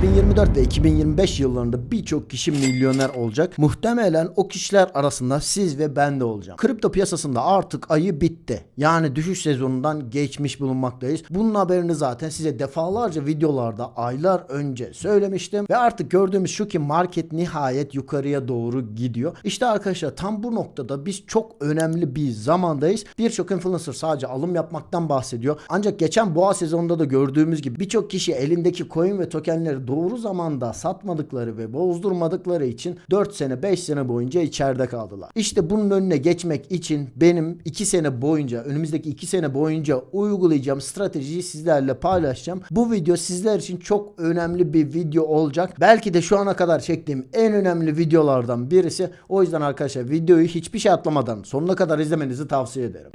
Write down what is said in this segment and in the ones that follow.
2024 ve 2025 yıllarında birçok kişi milyoner olacak. Muhtemelen o kişiler arasında siz ve ben de olacağım. Kripto piyasasında artık ayı bitti. Yani düşüş sezonundan geçmiş bulunmaktayız. Bunun haberini zaten size defalarca videolarda aylar önce söylemiştim. Ve artık gördüğümüz şu ki market nihayet yukarıya doğru gidiyor. İşte arkadaşlar tam bu noktada biz çok önemli bir zamandayız. Birçok influencer sadece alım yapmaktan bahsediyor. Ancak geçen boğa sezonunda da gördüğümüz gibi birçok kişi elindeki coin ve tokenleri doğru zamanda satmadıkları ve bozdurmadıkları için 4 sene 5 sene boyunca içeride kaldılar. İşte bunun önüne geçmek için benim 2 sene boyunca önümüzdeki 2 sene boyunca uygulayacağım stratejiyi sizlerle paylaşacağım. Bu video sizler için çok önemli bir video olacak. Belki de şu ana kadar çektiğim en önemli videolardan birisi. O yüzden arkadaşlar videoyu hiçbir şey atlamadan sonuna kadar izlemenizi tavsiye ederim.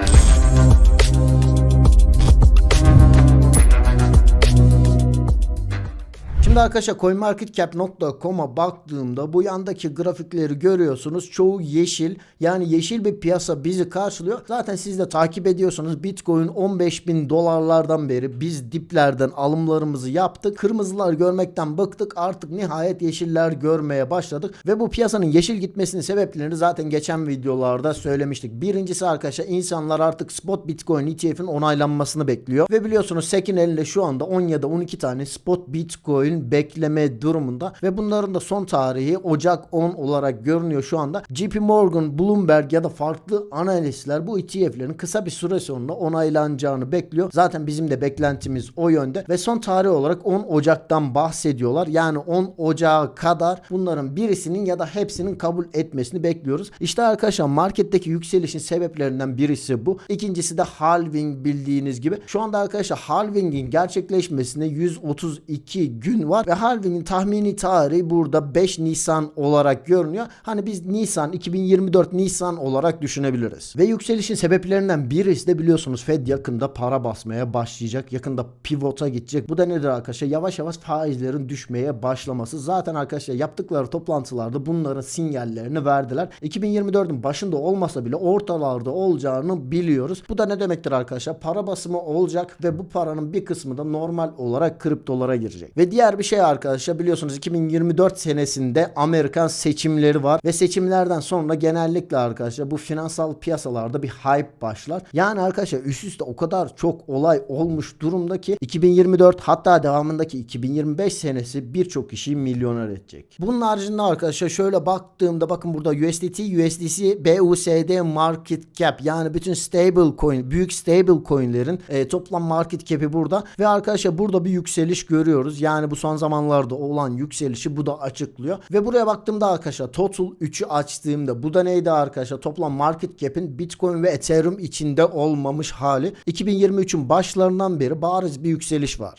Şimdi arkadaşlar coinmarketcap.com'a baktığımda bu yandaki grafikleri görüyorsunuz. Çoğu yeşil. Yani yeşil bir piyasa bizi karşılıyor. Zaten siz de takip ediyorsunuz. Bitcoin 15 bin dolarlardan beri biz diplerden alımlarımızı yaptık. Kırmızılar görmekten bıktık. Artık nihayet yeşiller görmeye başladık. Ve bu piyasanın yeşil gitmesinin sebeplerini zaten geçen videolarda söylemiştik. Birincisi arkadaşlar insanlar artık spot Bitcoin ETF'in onaylanmasını bekliyor. Ve biliyorsunuz Sekin elinde şu anda 10 ya da 12 tane spot Bitcoin bekleme durumunda ve bunların da son tarihi Ocak 10 olarak görünüyor şu anda. JP Morgan, Bloomberg ya da farklı analistler bu ETF'lerin kısa bir süre sonra onaylanacağını bekliyor. Zaten bizim de beklentimiz o yönde ve son tarih olarak 10 Ocak'tan bahsediyorlar. Yani 10 Ocağı kadar bunların birisinin ya da hepsinin kabul etmesini bekliyoruz. İşte arkadaşlar marketteki yükselişin sebeplerinden birisi bu. İkincisi de halving bildiğiniz gibi. Şu anda arkadaşlar halvingin gerçekleşmesine 132 gün var ve halvingin tahmini tarihi burada 5 Nisan olarak görünüyor. Hani biz Nisan 2024 Nisan olarak düşünebiliriz. Ve yükselişin sebeplerinden birisi de biliyorsunuz Fed yakında para basmaya başlayacak. Yakında pivota gidecek. Bu da nedir arkadaşlar? Yavaş yavaş faizlerin düşmeye başlaması. Zaten arkadaşlar yaptıkları toplantılarda bunların sinyallerini verdiler. 2024'ün başında olmasa bile ortalarda olacağını biliyoruz. Bu da ne demektir arkadaşlar? Para basımı olacak ve bu paranın bir kısmı da normal olarak kriptolara girecek. Ve diğer bir şey arkadaşlar biliyorsunuz 2024 senesinde Amerikan seçimleri var ve seçimlerden sonra genellikle arkadaşlar bu finansal piyasalarda bir hype başlar. Yani arkadaşlar üst üste o kadar çok olay olmuş durumda ki 2024 hatta devamındaki 2025 senesi birçok kişiyi milyoner edecek. Bunun haricinde arkadaşlar şöyle baktığımda bakın burada USDT, USDC, BUSD market cap yani bütün stable coin, büyük stable coinlerin e, toplam market cap'i burada ve arkadaşlar burada bir yükseliş görüyoruz. Yani bu son zamanlarda olan yükselişi bu da açıklıyor. Ve buraya baktığımda arkadaşlar total 3'ü açtığımda bu da neydi arkadaşlar? Toplam market cap'in Bitcoin ve Ethereum içinde olmamış hali. 2023'ün başlarından beri bariz bir yükseliş var.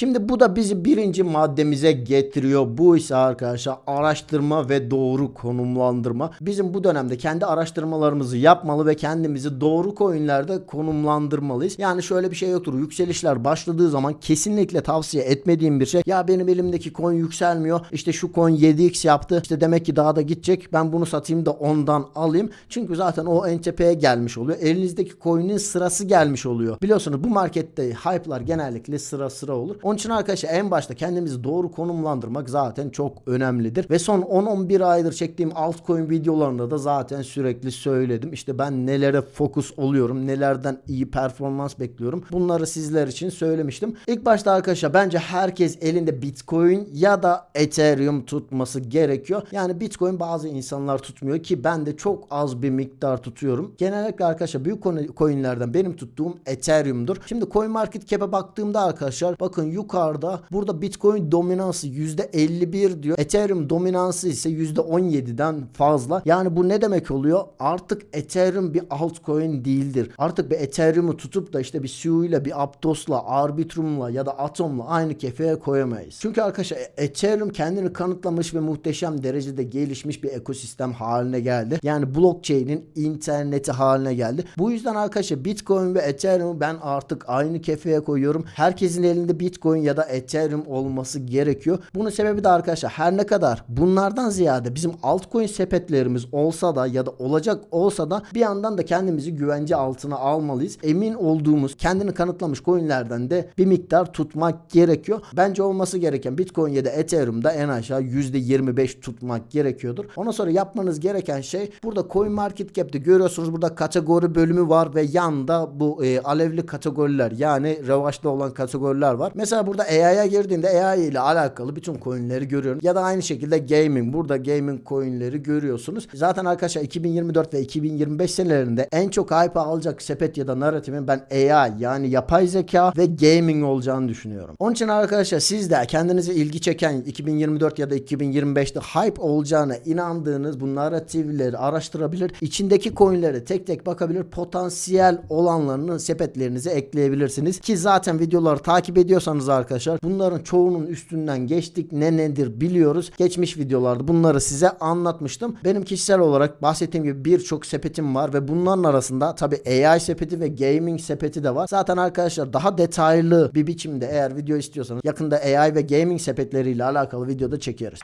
Şimdi bu da bizi birinci maddemize getiriyor. Bu ise arkadaşlar araştırma ve doğru konumlandırma. Bizim bu dönemde kendi araştırmalarımızı yapmalı ve kendimizi doğru coinlerde konumlandırmalıyız. Yani şöyle bir şey yoktur. Yükselişler başladığı zaman kesinlikle tavsiye etmediğim bir şey. Ya benim elimdeki coin yükselmiyor. İşte şu coin 7x yaptı. İşte demek ki daha da gidecek. Ben bunu satayım da ondan alayım. Çünkü zaten o en tepeye gelmiş oluyor. Elinizdeki coin'in sırası gelmiş oluyor. Biliyorsunuz bu markette hype'lar genellikle sıra sıra olur. Onun için arkadaşlar en başta kendimizi doğru konumlandırmak zaten çok önemlidir. Ve son 10-11 aydır çektiğim altcoin videolarında da zaten sürekli söyledim. İşte ben nelere fokus oluyorum, nelerden iyi performans bekliyorum. Bunları sizler için söylemiştim. İlk başta arkadaşlar bence herkes elinde Bitcoin ya da Ethereum tutması gerekiyor. Yani Bitcoin bazı insanlar tutmuyor ki ben de çok az bir miktar tutuyorum. Genellikle arkadaşlar büyük coinlerden benim tuttuğum Ethereum'dur. Şimdi CoinMarketCap'e baktığımda arkadaşlar bakın yukarıda burada Bitcoin dominansı %51 diyor. Ethereum dominansı ise %17'den fazla. Yani bu ne demek oluyor? Artık Ethereum bir altcoin değildir. Artık bir Ethereum'u tutup da işte bir Su ile bir Aptos'la, Arbitrum'la ya da Atom'la aynı kefeye koyamayız. Çünkü arkadaşlar Ethereum kendini kanıtlamış ve muhteşem derecede gelişmiş bir ekosistem haline geldi. Yani blockchain'in interneti haline geldi. Bu yüzden arkadaşlar Bitcoin ve Ethereum ben artık aynı kefeye koyuyorum. Herkesin elinde Bitcoin Bitcoin ya da Ethereum olması gerekiyor. Bunun sebebi de arkadaşlar her ne kadar bunlardan ziyade bizim altcoin sepetlerimiz olsa da ya da olacak olsa da bir yandan da kendimizi güvence altına almalıyız. Emin olduğumuz kendini kanıtlamış coinlerden de bir miktar tutmak gerekiyor. Bence olması gereken Bitcoin ya da Ethereum'da en aşağı %25 tutmak gerekiyordur. Ondan sonra yapmanız gereken şey burada Coin Market Cap'te görüyorsunuz burada kategori bölümü var ve yanda bu e, alevli kategoriler yani revaçta olan kategoriler var. Mesela burada AI'ya girdiğinde AI ile alakalı bütün coinleri görüyorum. Ya da aynı şekilde gaming. Burada gaming coinleri görüyorsunuz. Zaten arkadaşlar 2024 ve 2025 senelerinde en çok hype alacak sepet ya da narratifin ben AI yani yapay zeka ve gaming olacağını düşünüyorum. Onun için arkadaşlar siz de kendinize ilgi çeken 2024 ya da 2025'te hype olacağına inandığınız bu narratifleri araştırabilir. İçindeki coinlere tek tek bakabilir. Potansiyel olanlarını sepetlerinize ekleyebilirsiniz. Ki zaten videoları takip ediyorsanız arkadaşlar bunların çoğunun üstünden geçtik. Ne nedir biliyoruz. Geçmiş videolarda bunları size anlatmıştım. Benim kişisel olarak bahsettiğim gibi birçok sepetim var ve bunların arasında tabi AI sepeti ve gaming sepeti de var. Zaten arkadaşlar daha detaylı bir biçimde eğer video istiyorsanız yakında AI ve gaming sepetleriyle alakalı videoda çekeriz.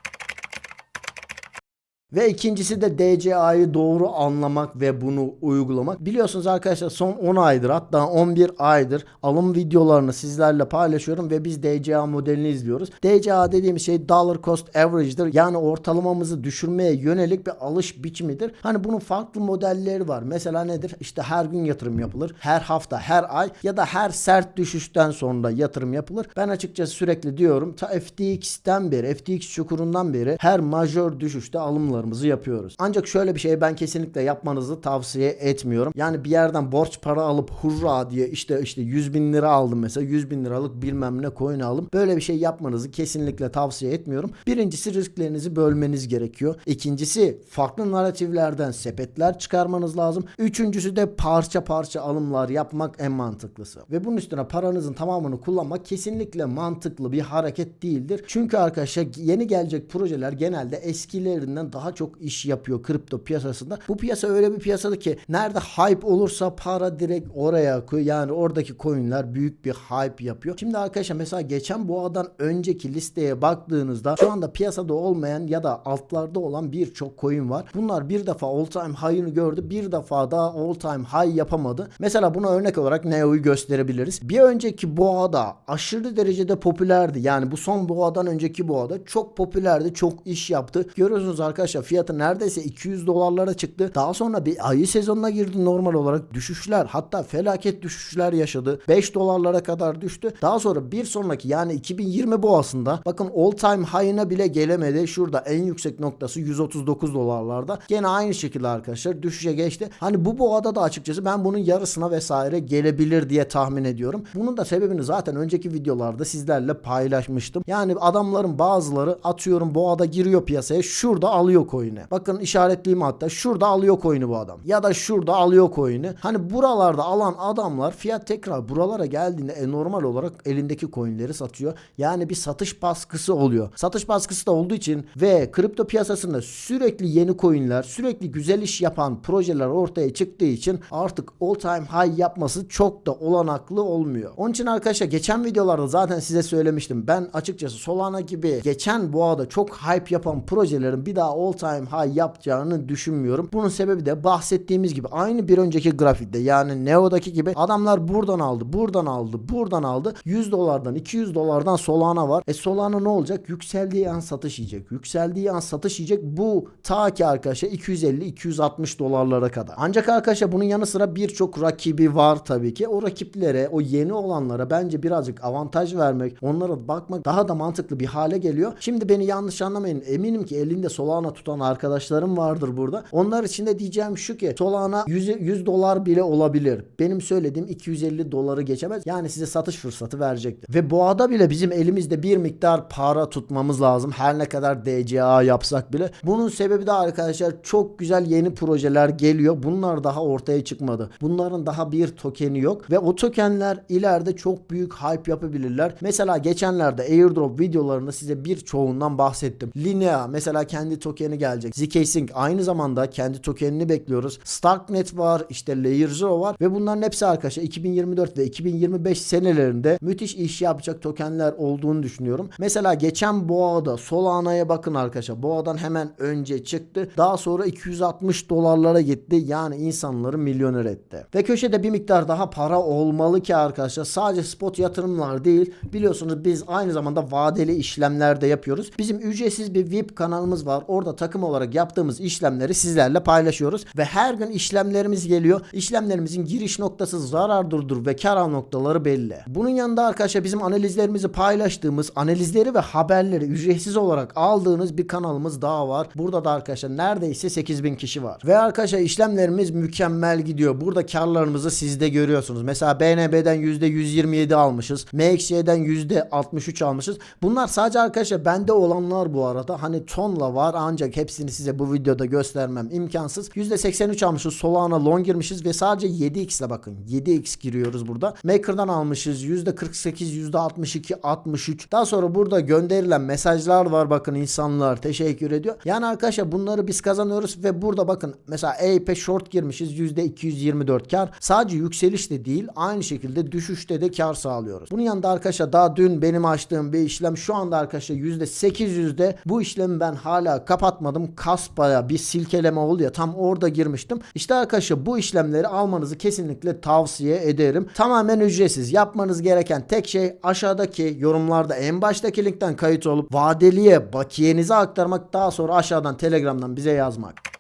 Ve ikincisi de DCA'yı doğru anlamak ve bunu uygulamak. Biliyorsunuz arkadaşlar son 10 aydır hatta 11 aydır alım videolarını sizlerle paylaşıyorum ve biz DCA modelini izliyoruz. DCA dediğimiz şey dollar cost average'dır. Yani ortalamamızı düşürmeye yönelik bir alış biçimidir. Hani bunun farklı modelleri var. Mesela nedir? İşte her gün yatırım yapılır. Her hafta, her ay ya da her sert düşüşten sonra yatırım yapılır. Ben açıkçası sürekli diyorum ta FTX'ten beri, FTX çukurundan beri her majör düşüşte alımlarımızı yapıyoruz. Ancak şöyle bir şey ben kesinlikle yapmanızı tavsiye etmiyorum. Yani bir yerden borç para alıp hurra diye işte işte 100 bin lira aldım mesela 100 bin liralık bilmem ne coin aldım. Böyle bir şey yapmanızı kesinlikle tavsiye etmiyorum. Birincisi risklerinizi bölmeniz gerekiyor. İkincisi farklı narratiflerden sepetler çıkarmanız lazım. Üçüncüsü de parça parça alımlar yapmak en mantıklısı. Ve bunun üstüne paranızın tamamını kullanmak kesinlikle mantıklı bir hareket değildir. Çünkü arkadaşlar yeni gelecek projeler genelde eskilerinden daha çok iş yapıyor kripto piyasasında. Bu piyasa öyle bir piyasada ki nerede hype olursa para direkt oraya koy. Yani oradaki coinler büyük bir hype yapıyor. Şimdi arkadaşlar mesela geçen boğadan önceki listeye baktığınızda şu anda piyasada olmayan ya da altlarda olan birçok coin var. Bunlar bir defa all time high'ını gördü. Bir defa daha all time high yapamadı. Mesela buna örnek olarak Neo'yu gösterebiliriz. Bir önceki boğada aşırı derecede popülerdi. Yani bu son boğadan önceki boğada çok popülerdi. Çok iş yaptı. Görüyorsunuz arkadaşlar fiyatı neredeyse 200 dolarlara çıktı. Daha sonra bir ayı sezonuna girdi normal olarak. Düşüşler hatta felaket düşüşler yaşadı. 5 dolarlara kadar düştü. Daha sonra bir sonraki yani 2020 boğasında bakın all time high'ına bile gelemedi. Şurada en yüksek noktası 139 dolarlarda. Gene aynı şekilde arkadaşlar düşüşe geçti. Hani bu boğada da açıkçası ben bunun yarısına vesaire gelebilir diye tahmin ediyorum. Bunun da sebebini zaten önceki videolarda sizlerle paylaşmıştım. Yani adamların bazıları atıyorum boğada giriyor piyasaya şurada alıyor coin'i. Bakın işaretliyim hatta şurada alıyor coin'i bu adam. Ya da şurada alıyor coin'i. Hani buralarda alan adamlar fiyat tekrar buralara geldiğinde e, normal olarak elindeki coin'leri satıyor. Yani bir satış baskısı oluyor. Satış baskısı da olduğu için ve kripto piyasasında sürekli yeni coin'ler, sürekli güzel iş yapan projeler ortaya çıktığı için artık all time high yapması çok da olanaklı olmuyor. Onun için arkadaşlar geçen videolarda zaten size söylemiştim. Ben açıkçası Solana gibi geçen boğada çok hype yapan projelerin bir daha all time high yapacağını düşünmüyorum. Bunun sebebi de bahsettiğimiz gibi aynı bir önceki grafikte yani Neo'daki gibi adamlar buradan aldı, buradan aldı, buradan aldı. 100 dolardan, 200 dolardan Solana var. E Solana ne olacak? Yükseldiği an satış yiyecek. Yükseldiği an satış yiyecek. Bu ta ki arkadaşlar 250-260 dolarlara kadar. Ancak arkadaşlar bunun yanı sıra birçok rakibi var tabii ki. O rakiplere, o yeni olanlara bence birazcık avantaj vermek, onlara bakmak daha da mantıklı bir hale geliyor. Şimdi beni yanlış anlamayın. Eminim ki elinde Solana tutan arkadaşlarım vardır burada. Onlar için de diyeceğim şu ki Solana 100, 100 dolar bile olabilir. Benim söylediğim 250 doları geçemez. Yani size satış fırsatı verecektir. Ve boğada bile bizim elimizde bir miktar para tutmamız lazım. Her ne kadar DCA yapsak bile. Bunun sebebi de arkadaşlar çok güzel yeni projeler geliyor. Bunlar daha ortaya çıkmadı. Bunların daha bir tokeni yok ve o tokenler ileride çok büyük hype yapabilirler. Mesela geçenlerde airdrop videolarında size birçoğundan bahsettim. Linea mesela kendi tokeni tokeni gelecek. Zcasing aynı zamanda kendi tokenini bekliyoruz. Starknet var, işte Layer Zero var ve bunların hepsi arkadaşlar 2024 ve 2025 senelerinde müthiş iş yapacak tokenler olduğunu düşünüyorum. Mesela geçen boğada Solana'ya bakın arkadaşlar. Boğadan hemen önce çıktı. Daha sonra 260 dolarlara gitti. Yani insanları milyoner etti. Ve köşede bir miktar daha para olmalı ki arkadaşlar sadece spot yatırımlar değil. Biliyorsunuz biz aynı zamanda vadeli işlemler de yapıyoruz. Bizim ücretsiz bir VIP kanalımız var. Orada takım olarak yaptığımız işlemleri sizlerle paylaşıyoruz. Ve her gün işlemlerimiz geliyor. İşlemlerimizin giriş noktası zarar durdur ve kar al noktaları belli. Bunun yanında arkadaşlar bizim analizlerimizi paylaştığımız analizleri ve haberleri ücretsiz olarak aldığınız bir kanalımız daha var. Burada da arkadaşlar neredeyse 8000 kişi var. Ve arkadaşlar işlemlerimiz mükemmel gidiyor. Burada karlarımızı siz de görüyorsunuz. Mesela BNB'den %127 almışız. MXC'den %63 almışız. Bunlar sadece arkadaşlar bende olanlar bu arada. Hani tonla var ancak hepsini size bu videoda göstermem imkansız. %83 almışız. Solana long girmişiz ve sadece 7x ile bakın. 7x giriyoruz burada. Maker'dan almışız. %48, %62, 63. Daha sonra burada gönderilen mesajlar var. Bakın insanlar teşekkür ediyor. Yani arkadaşlar bunları biz kazanıyoruz ve burada bakın mesela EIP'e short girmişiz. %224 kar. Sadece yükseliş de değil. Aynı şekilde düşüşte de kar sağlıyoruz. Bunun yanında arkadaşlar daha dün benim açtığım bir işlem şu anda arkadaşlar %800'de bu işlemi ben hala kapatmadım. Kaspaya bir silkeleme oldu ya tam orada girmiştim. İşte arkadaşlar bu işlemleri almanızı kesinlikle tavsiye ederim. Tamamen ücretsiz. Yapmanız gereken tek şey aşağıdaki yorumlarda en baştaki linkten kayıt olup vadeliye bakiyenizi aktarmak daha sonra aşağıdan telegramdan bize yazmak.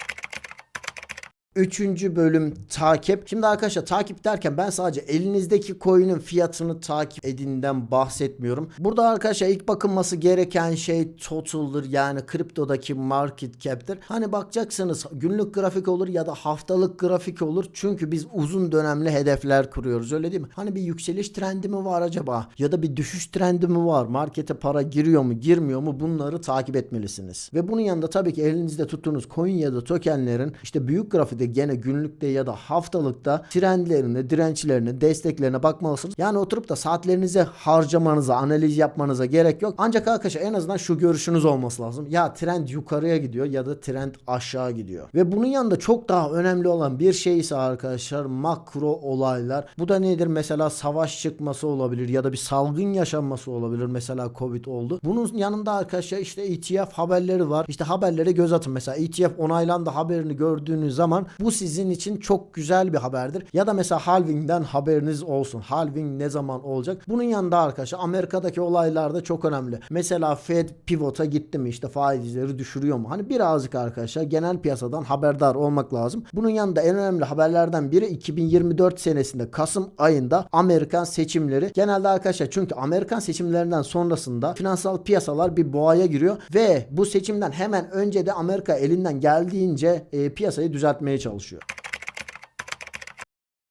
Üçüncü bölüm takip. Şimdi arkadaşlar takip derken ben sadece elinizdeki coin'in fiyatını takip edinden bahsetmiyorum. Burada arkadaşlar ilk bakılması gereken şey total'dır. Yani kriptodaki market cap'tir. Hani bakacaksınız günlük grafik olur ya da haftalık grafik olur. Çünkü biz uzun dönemli hedefler kuruyoruz öyle değil mi? Hani bir yükseliş trendi mi var acaba? Ya da bir düşüş trendi mi var? Markete para giriyor mu girmiyor mu? Bunları takip etmelisiniz. Ve bunun yanında tabii ki elinizde tuttuğunuz coin ya da tokenlerin işte büyük grafikte gene günlükte ya da haftalıkta trendlerine, dirençlerine, desteklerine bakmalısınız. Yani oturup da saatlerinizi harcamanıza, analiz yapmanıza gerek yok. Ancak arkadaşlar en azından şu görüşünüz olması lazım. Ya trend yukarıya gidiyor ya da trend aşağı gidiyor. Ve bunun yanında çok daha önemli olan bir şey ise arkadaşlar makro olaylar. Bu da nedir? Mesela savaş çıkması olabilir ya da bir salgın yaşanması olabilir. Mesela Covid oldu. Bunun yanında arkadaşlar işte ETF haberleri var. İşte haberlere göz atın. Mesela ETF onaylandı haberini gördüğünüz zaman bu sizin için çok güzel bir haberdir. Ya da mesela halvingden haberiniz olsun. Halving ne zaman olacak? Bunun yanında arkadaşlar Amerika'daki olaylar da çok önemli. Mesela Fed pivota gitti mi? İşte faizleri düşürüyor mu? Hani birazcık arkadaşlar genel piyasadan haberdar olmak lazım. Bunun yanında en önemli haberlerden biri 2024 senesinde Kasım ayında Amerikan seçimleri. Genelde arkadaşlar çünkü Amerikan seçimlerinden sonrasında finansal piyasalar bir boğaya giriyor ve bu seçimden hemen önce de Amerika elinden geldiğince e, piyasayı düzeltmeye çalışıyor çalışıyor.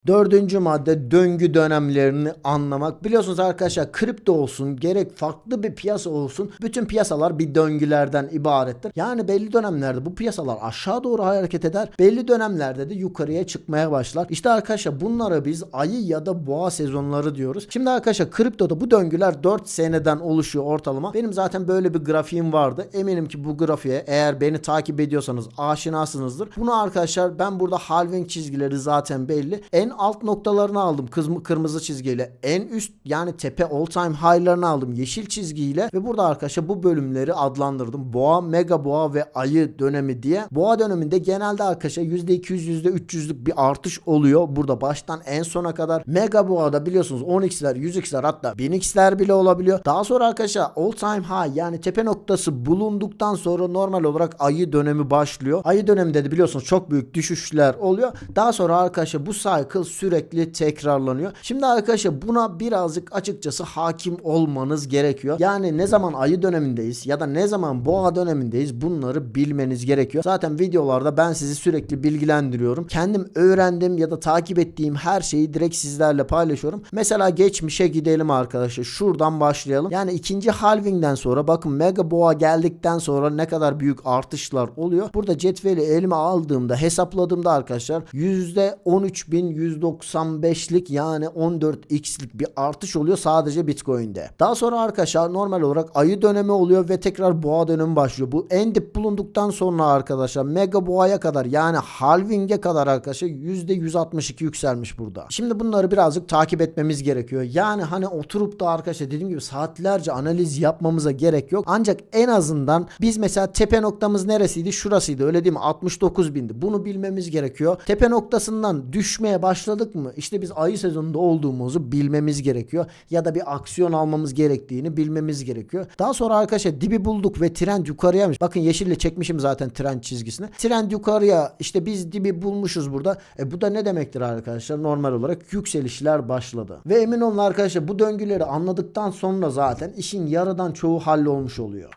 Dördüncü madde döngü dönemlerini anlamak. Biliyorsunuz arkadaşlar kripto olsun gerek farklı bir piyasa olsun bütün piyasalar bir döngülerden ibarettir. Yani belli dönemlerde bu piyasalar aşağı doğru hareket eder. Belli dönemlerde de yukarıya çıkmaya başlar. İşte arkadaşlar bunlara biz ayı ya da boğa sezonları diyoruz. Şimdi arkadaşlar kriptoda bu döngüler 4 seneden oluşuyor ortalama. Benim zaten böyle bir grafiğim vardı. Eminim ki bu grafiğe eğer beni takip ediyorsanız aşinasınızdır. Bunu arkadaşlar ben burada halving çizgileri zaten belli. En alt noktalarını aldım kızm- kırmızı çizgiyle. En üst yani tepe all time high'larını aldım yeşil çizgiyle ve burada arkadaşlar bu bölümleri adlandırdım. Boğa, mega boğa ve ayı dönemi diye. Boğa döneminde genelde arkadaşlar %200 %300'lük bir artış oluyor. Burada baştan en sona kadar. Mega boğada biliyorsunuz 10x'ler 100x'ler hatta 1000x'ler bile olabiliyor. Daha sonra arkadaşlar all time high yani tepe noktası bulunduktan sonra normal olarak ayı dönemi başlıyor. Ayı döneminde de biliyorsunuz çok büyük düşüşler oluyor. Daha sonra arkadaşlar bu cycle sürekli tekrarlanıyor. Şimdi arkadaşlar buna birazcık açıkçası hakim olmanız gerekiyor. Yani ne zaman ayı dönemindeyiz ya da ne zaman boğa dönemindeyiz bunları bilmeniz gerekiyor. Zaten videolarda ben sizi sürekli bilgilendiriyorum. Kendim öğrendim ya da takip ettiğim her şeyi direkt sizlerle paylaşıyorum. Mesela geçmişe gidelim arkadaşlar. Şuradan başlayalım. Yani ikinci halvingden sonra bakın mega boğa geldikten sonra ne kadar büyük artışlar oluyor. Burada cetveli elime aldığımda hesapladığımda arkadaşlar %13.100 %195'lik yani 14x'lik bir artış oluyor sadece Bitcoin'de. Daha sonra arkadaşlar normal olarak ayı dönemi oluyor ve tekrar boğa dönemi başlıyor. Bu en dip bulunduktan sonra arkadaşlar mega boğaya kadar yani halving'e kadar arkadaşlar %162 yükselmiş burada. Şimdi bunları birazcık takip etmemiz gerekiyor. Yani hani oturup da arkadaşlar dediğim gibi saatlerce analiz yapmamıza gerek yok. Ancak en azından biz mesela tepe noktamız neresiydi? Şurasıydı öyle değil mi? 69 bindi. Bunu bilmemiz gerekiyor. Tepe noktasından düşmeye başladık mı? İşte biz ayı sezonunda olduğumuzu bilmemiz gerekiyor. Ya da bir aksiyon almamız gerektiğini bilmemiz gerekiyor. Daha sonra arkadaşlar dibi bulduk ve trend yukarıyaymış. Bakın yeşille çekmişim zaten trend çizgisini. Trend yukarıya işte biz dibi bulmuşuz burada. E bu da ne demektir arkadaşlar? Normal olarak yükselişler başladı. Ve emin olun arkadaşlar bu döngüleri anladıktan sonra zaten işin yarıdan çoğu hallolmuş oluyor.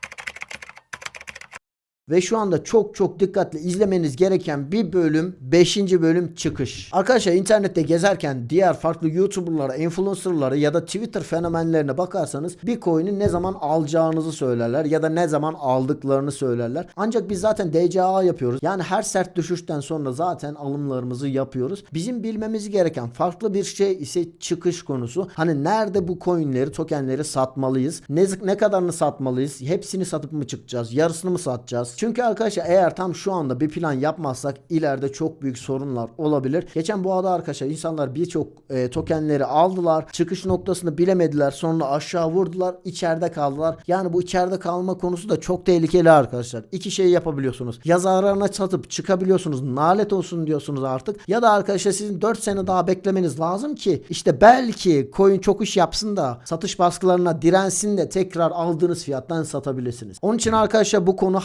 Ve şu anda çok çok dikkatli izlemeniz gereken bir bölüm 5. bölüm çıkış. Arkadaşlar internette gezerken diğer farklı YouTuber'lara, influencer'lara ya da Twitter fenomenlerine bakarsanız bir coin'i ne zaman alacağınızı söylerler ya da ne zaman aldıklarını söylerler. Ancak biz zaten DCA yapıyoruz. Yani her sert düşüşten sonra zaten alımlarımızı yapıyoruz. Bizim bilmemiz gereken farklı bir şey ise çıkış konusu. Hani nerede bu coin'leri, tokenleri satmalıyız? Ne, ne kadarını satmalıyız? Hepsini satıp mı çıkacağız? Yarısını mı satacağız? Çünkü arkadaşlar eğer tam şu anda bir plan yapmazsak ileride çok büyük sorunlar olabilir. Geçen bu arada arkadaşlar insanlar birçok e, tokenleri aldılar. Çıkış noktasını bilemediler. Sonra aşağı vurdular. içeride kaldılar. Yani bu içeride kalma konusu da çok tehlikeli arkadaşlar. İki şey yapabiliyorsunuz. Ya zararına satıp çıkabiliyorsunuz. Nalet olsun diyorsunuz artık. Ya da arkadaşlar sizin 4 sene daha beklemeniz lazım ki işte belki coin çok iş yapsın da satış baskılarına dirensin de tekrar aldığınız fiyattan satabilirsiniz. Onun için arkadaşlar bu konu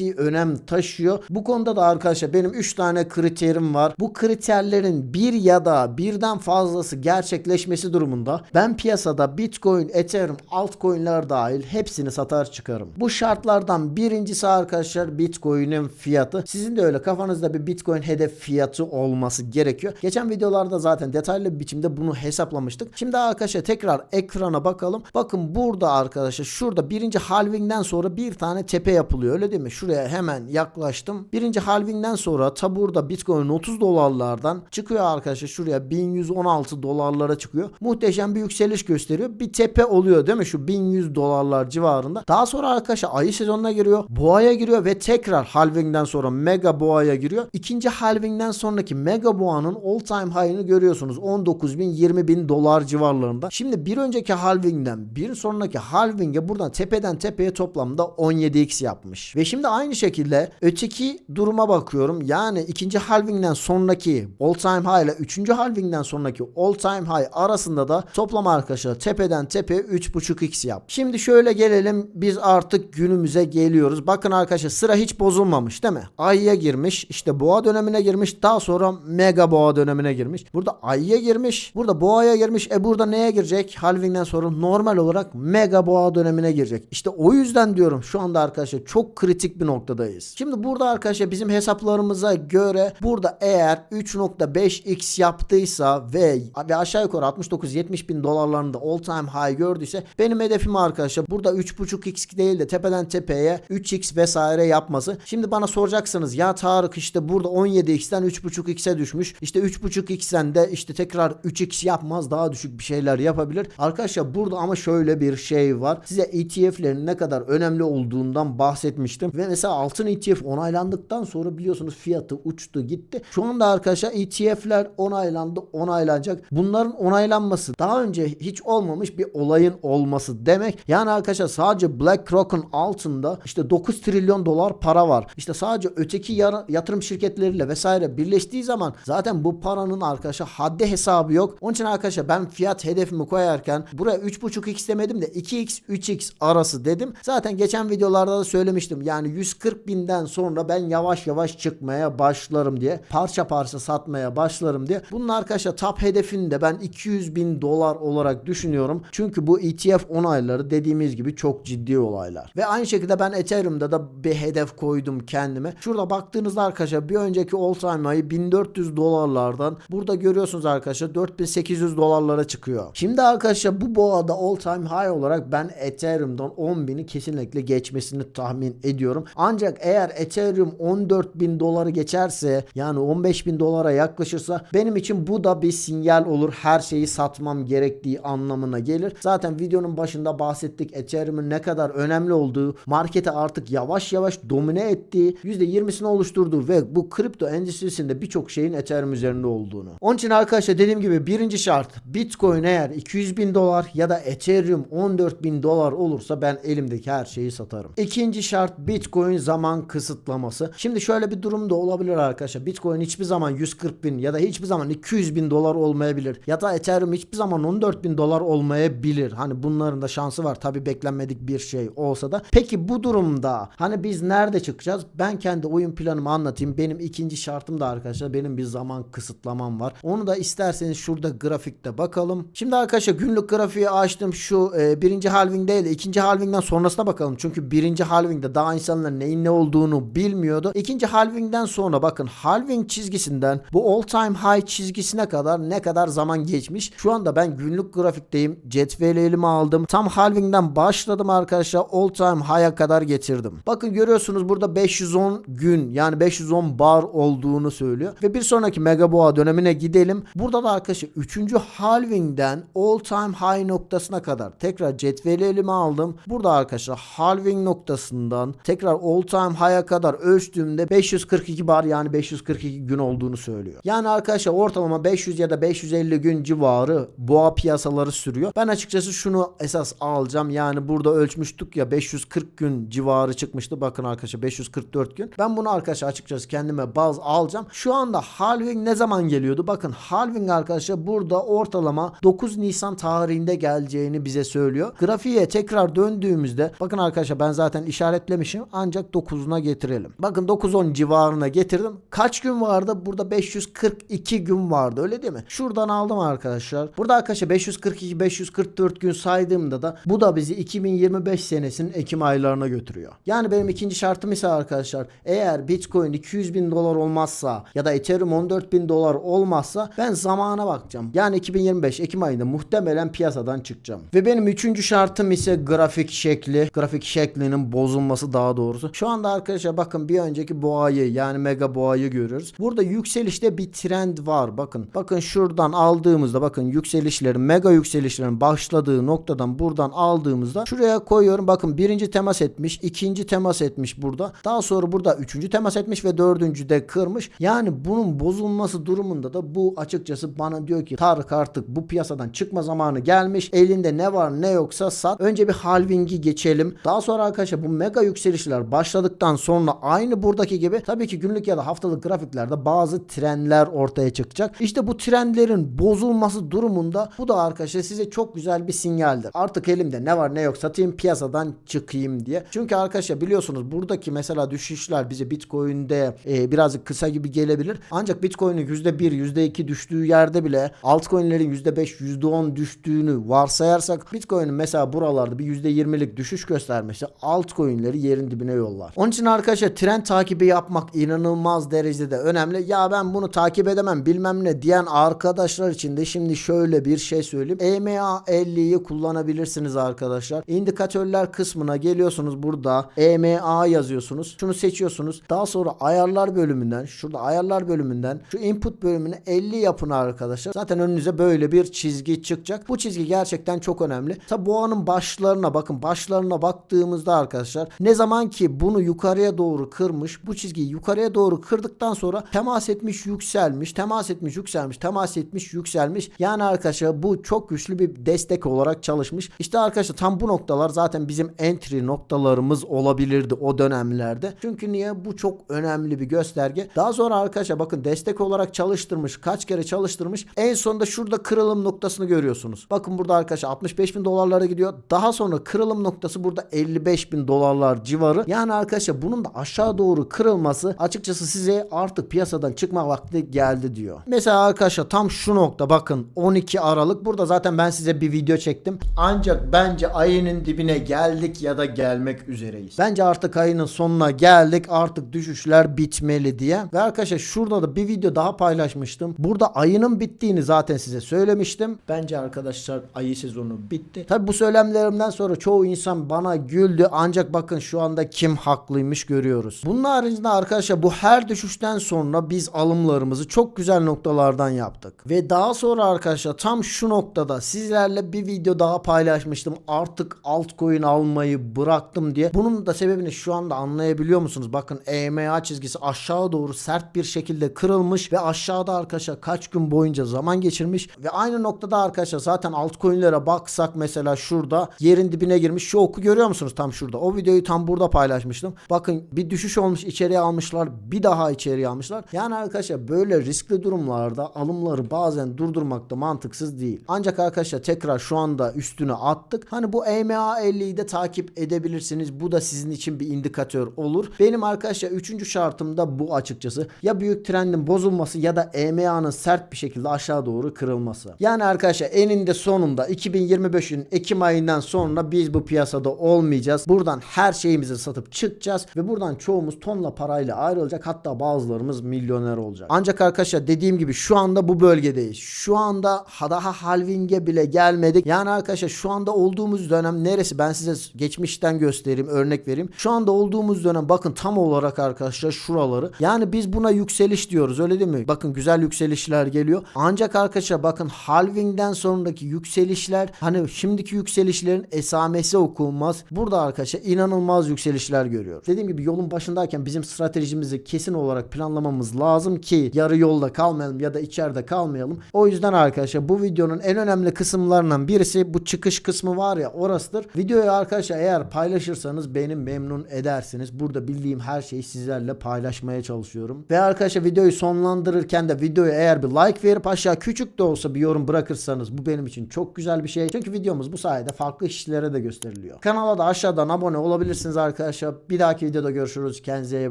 hayati önem taşıyor. Bu konuda da arkadaşlar benim 3 tane kriterim var. Bu kriterlerin bir ya da birden fazlası gerçekleşmesi durumunda ben piyasada Bitcoin, Ethereum, altcoin'ler dahil hepsini satar çıkarım. Bu şartlardan birincisi arkadaşlar Bitcoin'in fiyatı. Sizin de öyle kafanızda bir Bitcoin hedef fiyatı olması gerekiyor. Geçen videolarda zaten detaylı bir biçimde bunu hesaplamıştık. Şimdi arkadaşlar tekrar ekrana bakalım. Bakın burada arkadaşlar şurada birinci halvingden sonra bir tane tepe yapılıyor öyle değil mi? Şuraya hemen yaklaştım. Birinci halvingden sonra ta burada Bitcoin 30 dolarlardan çıkıyor arkadaşlar şuraya 1116 dolarlara çıkıyor. Muhteşem bir yükseliş gösteriyor. Bir tepe oluyor değil mi? Şu 1100 dolarlar civarında. Daha sonra arkadaşlar ayı sezonuna giriyor. Boğaya giriyor ve tekrar halvingden sonra mega boğaya giriyor. İkinci halvingden sonraki mega boğanın all time high'ını görüyorsunuz. 19 bin 20 bin dolar civarlarında. Şimdi bir önceki halvingden bir sonraki halving'e buradan tepeden tepeye toplamda 17x yapmış. Ve şimdi aynı şekilde öteki duruma bakıyorum. Yani ikinci halvingden sonraki all time high ile üçüncü halvingden sonraki all time high arasında da toplam arkadaşlar tepeden tepeye 3.5x yap. Şimdi şöyle gelelim biz artık günümüze geliyoruz. Bakın arkadaşlar sıra hiç bozulmamış değil mi? Ay'a girmiş işte boğa dönemine girmiş daha sonra mega boğa dönemine girmiş. Burada ay'a girmiş burada boğaya girmiş e burada neye girecek? Halvingden sonra normal olarak mega boğa dönemine girecek. İşte o yüzden diyorum şu anda arkadaşlar çok kritik bir noktadayız. Şimdi burada arkadaşlar bizim hesaplarımıza göre burada eğer 3.5x yaptıysa ve, ve aşağı yukarı 69-70 bin dolarlarında all time high gördüyse benim hedefim arkadaşlar burada 3.5x değil de tepeden tepeye 3x vesaire yapması. Şimdi bana soracaksınız ya Tarık işte burada 17x'ten 3.5x'e düşmüş. İşte 3.5x'ten de işte tekrar 3x yapmaz daha düşük bir şeyler yapabilir. Arkadaşlar burada ama şöyle bir şey var. Size ETF'lerin ne kadar önemli olduğundan bahsetmiştim. Ve mesela altın ETF onaylandıktan sonra biliyorsunuz fiyatı uçtu gitti. Şu anda arkadaşlar ETF'ler onaylandı onaylanacak. Bunların onaylanması daha önce hiç olmamış bir olayın olması demek. Yani arkadaşlar sadece BlackRock'un altında işte 9 trilyon dolar para var. İşte sadece öteki yatırım şirketleriyle vesaire birleştiği zaman zaten bu paranın arkadaşlar haddi hesabı yok. Onun için arkadaşlar ben fiyat hedefimi koyarken buraya 3.5x demedim de 2x 3x arası dedim. Zaten geçen videolarda da söylemiştim. Yani 140 binden sonra ben yavaş yavaş çıkmaya başlarım diye. Parça parça satmaya başlarım diye. Bunun arkadaşlar top hedefini de ben 200 bin dolar olarak düşünüyorum. Çünkü bu ETF onayları dediğimiz gibi çok ciddi olaylar. Ve aynı şekilde ben Ethereum'da da bir hedef koydum kendime. Şurada baktığınızda arkadaşlar bir önceki all time high'ı 1400 dolarlardan burada görüyorsunuz arkadaşlar 4800 dolarlara çıkıyor. Şimdi arkadaşlar bu boğada all time high olarak ben Ethereum'dan 10.000'i kesinlikle geçmesini tahmin ediyorum. Ancak eğer Ethereum 14 bin doları geçerse yani 15 bin dolara yaklaşırsa benim için bu da bir sinyal olur. Her şeyi satmam gerektiği anlamına gelir. Zaten videonun başında bahsettik Ethereum'un ne kadar önemli olduğu, markete artık yavaş yavaş domine ettiği, %20'sini oluşturduğu ve bu kripto endüstrisinde birçok şeyin Ethereum üzerinde olduğunu. Onun için arkadaşlar dediğim gibi birinci şart Bitcoin eğer 200 bin dolar ya da Ethereum 14 bin dolar olursa ben elimdeki her şeyi satarım. İkinci şart Bitcoin zaman kısıtlaması. Şimdi şöyle bir durum da olabilir arkadaşlar. Bitcoin hiçbir zaman 140 bin ya da hiçbir zaman 200 bin dolar olmayabilir. Ya da Ethereum hiçbir zaman 14 bin dolar olmayabilir. Hani bunların da şansı var. Tabi beklenmedik bir şey olsa da. Peki bu durumda hani biz nerede çıkacağız? Ben kendi oyun planımı anlatayım. Benim ikinci şartım da arkadaşlar benim bir zaman kısıtlamam var. Onu da isterseniz şurada grafikte bakalım. Şimdi arkadaşlar günlük grafiği açtım. Şu e, birinci halving değil de ikinci halvingden sonrasına bakalım. Çünkü birinci halvingde daha insanlar neyin ne olduğunu bilmiyordu. İkinci halvingden sonra bakın halving çizgisinden bu all time high çizgisine kadar ne kadar zaman geçmiş. Şu anda ben günlük grafikteyim. Cetveli elime aldım. Tam halvingden başladım arkadaşlar. All time high'a kadar getirdim. Bakın görüyorsunuz burada 510 gün yani 510 bar olduğunu söylüyor. Ve bir sonraki Mega Boğa dönemine gidelim. Burada da arkadaşlar 3. halvingden all time high noktasına kadar tekrar cetveli elime aldım. Burada arkadaşlar halving noktasından tekrar all time high'a kadar ölçtüğümde 542 bar yani 542 gün olduğunu söylüyor. Yani arkadaşlar ortalama 500 ya da 550 gün civarı boğa piyasaları sürüyor. Ben açıkçası şunu esas alacağım. Yani burada ölçmüştük ya 540 gün civarı çıkmıştı. Bakın arkadaşlar 544 gün. Ben bunu arkadaşlar açıkçası kendime baz alacağım. Şu anda halving ne zaman geliyordu? Bakın halving arkadaşlar burada ortalama 9 Nisan tarihinde geleceğini bize söylüyor. Grafiğe tekrar döndüğümüzde bakın arkadaşlar ben zaten işaretlemişim ancak 9'una getirelim. Bakın 9-10 civarına getirdim. Kaç gün vardı? Burada 542 gün vardı öyle değil mi? Şuradan aldım arkadaşlar. Burada arkadaşlar 542 544 gün saydığımda da bu da bizi 2025 senesinin Ekim aylarına götürüyor. Yani benim ikinci şartım ise arkadaşlar eğer Bitcoin 200 bin dolar olmazsa ya da Ethereum 14 bin dolar olmazsa ben zamana bakacağım. Yani 2025 Ekim ayında muhtemelen piyasadan çıkacağım. Ve benim üçüncü şartım ise grafik şekli. Grafik şeklinin bozulması daha doğrusu. Şu anda arkadaşlar bakın bir önceki boğayı yani mega boğayı görüyoruz. Burada yükselişte bir trend var. Bakın bakın şuradan aldığımızda bakın yükselişlerin mega yükselişlerin başladığı noktadan buradan aldığımızda şuraya koyuyorum. Bakın birinci temas etmiş, ikinci temas etmiş burada. Daha sonra burada üçüncü temas etmiş ve dördüncü de kırmış. Yani bunun bozulması durumunda da bu açıkçası bana diyor ki Tarık artık bu piyasadan çıkma zamanı gelmiş. Elinde ne var ne yoksa sat. Önce bir halvingi geçelim. Daha sonra arkadaşlar bu mega yükselişler başladıktan sonra aynı buradaki gibi tabii ki günlük ya da haftalık grafiklerde bazı trendler ortaya çıkacak. İşte bu trendlerin bozulması durumunda bu da arkadaşlar size çok güzel bir sinyaldir. Artık elimde ne var ne yok satayım piyasadan çıkayım diye. Çünkü arkadaşlar biliyorsunuz buradaki mesela düşüşler bize Bitcoin'de e, birazcık kısa gibi gelebilir. Ancak Bitcoin'in %1, %2 düştüğü yerde bile altcoin'lerin %5, %10 düştüğünü varsayarsak Bitcoin'in mesela buralarda bir %20'lik düşüş göstermesi altcoin'leri yerin dibine yollar. Onun için arkadaşlar trend takibi yapmak inanılmaz derecede önemli. Ya ben bunu takip edemem bilmem ne diyen arkadaşlar için de şimdi şöyle bir şey söyleyeyim. EMA 50'yi kullanabilirsiniz arkadaşlar. İndikatörler kısmına geliyorsunuz burada EMA yazıyorsunuz. Şunu seçiyorsunuz. Daha sonra ayarlar bölümünden şurada ayarlar bölümünden şu input bölümüne 50 yapın arkadaşlar. Zaten önünüze böyle bir çizgi çıkacak. Bu çizgi gerçekten çok önemli. Tabi boğanın başlarına bakın başlarına baktığımızda arkadaşlar ne zaman ki bunu yukarıya doğru kırmış bu çizgiyi yukarıya doğru kırdıktan sonra temas etmiş yükselmiş temas etmiş yükselmiş temas etmiş yükselmiş yani arkadaşlar bu çok güçlü bir destek olarak çalışmış. İşte arkadaşlar tam bu noktalar zaten bizim entry noktalarımız olabilirdi o dönemlerde. Çünkü niye? Bu çok önemli bir gösterge. Daha sonra arkadaşlar bakın destek olarak çalıştırmış. Kaç kere çalıştırmış. En sonunda şurada kırılım noktasını görüyorsunuz. Bakın burada arkadaşlar 65 bin dolarlara gidiyor. Daha sonra kırılım noktası burada 55 bin dolarlar civarı. Yani arkadaşlar bunun da aşağı doğru kırılması açıkçası size artık piyasadan çıkma vakti geldi diyor. Mesela arkadaşlar tam şu nokta bakın 12 Aralık burada zaten ben size bir video çektim. Ancak bence ayının dibine geldik ya da gelmek üzereyiz. Bence artık ayının sonuna geldik. Artık düşüşler bitmeli diye. Ve arkadaşlar şurada da bir video daha paylaşmıştım. Burada ayının bittiğini zaten size söylemiştim. Bence arkadaşlar ayı sezonu bitti. Tabi bu söylemlerimden sonra çoğu insan bana güldü. Ancak bakın şu anda kim haklıymış görüyoruz. Bunun haricinde arkadaşlar bu her düşüşten sonra biz alımlarımızı çok güzel noktalardan yaptık. Ve daha sonra arkadaşlar tam şu noktada sizlerle bir video daha paylaşmıştım. Artık altcoin almayı bıraktım diye. Bunun da sebebini şu anda anlayabiliyor musunuz? Bakın EMA çizgisi aşağı doğru sert bir şekilde kırılmış ve aşağıda arkadaşlar kaç gün boyunca zaman geçirmiş ve aynı noktada arkadaşlar zaten altcoin'lere baksak mesela şurada yerin dibine girmiş. Şu oku görüyor musunuz tam şurada? O videoyu tam burada paylaşmıştım. Bakın bir düşüş olmuş içeriye almışlar. Bir daha içeriye almışlar. Yani arkadaşlar böyle riskli durumlarda alımları bazen durdurmak da mantıksız değil. Ancak arkadaşlar tekrar şu anda üstüne attık. Hani bu EMA 50'yi de takip edebilirsiniz. Bu da sizin için bir indikatör olur. Benim arkadaşlar 3. şartım da bu açıkçası. Ya büyük trendin bozulması ya da EMA'nın sert bir şekilde aşağı doğru kırılması. Yani arkadaşlar eninde sonunda 2025'in Ekim ayından sonra biz bu piyasada olmayacağız. Buradan her şeyimizi satıp çıkacağız ve buradan çoğumuz tonla parayla ayrılacak. Hatta bazılarımız milyoner olacak. Ancak arkadaşlar dediğim gibi şu anda bu bölgedeyiz. Şu anda daha halving'e bile gelmedik. Yani arkadaşlar şu anda olduğumuz dönem neresi? Ben size geçmişten göstereyim, örnek vereyim. Şu anda olduğumuz dönem bakın tam olarak arkadaşlar şuraları. Yani biz buna yükseliş diyoruz öyle değil mi? Bakın güzel yükselişler geliyor. Ancak arkadaşlar bakın halving'den sonraki yükselişler hani şimdiki yükselişlerin esamesi okunmaz. Burada arkadaşlar inanılmaz yükselişler görüyoruz. Dediğim gibi yolun başındayken bizim stratejimizi kesin olarak planlamamız lazım ki yarı yolda kalmayalım ya da içeride kalmayalım. O yüzden arkadaşlar bu videonun en önemli kısımlarından birisi bu çıkış kısmı var ya orasıdır. Videoyu arkadaşlar eğer paylaşırsanız beni memnun edersiniz. Burada bildiğim her şeyi sizlerle paylaşmaya çalışıyorum. Ve arkadaşlar videoyu sonlandırırken de videoya eğer bir like verip aşağı küçük de olsa bir yorum bırakırsanız bu benim için çok güzel bir şey. Çünkü videomuz bu sayede farklı kişilere de gösteriliyor. Kanala da aşağıdan abone olabilirsiniz arkadaşlar. Bir dahaki videoda görüşürüz. Kendinize iyi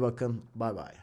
bakın. Bay bay.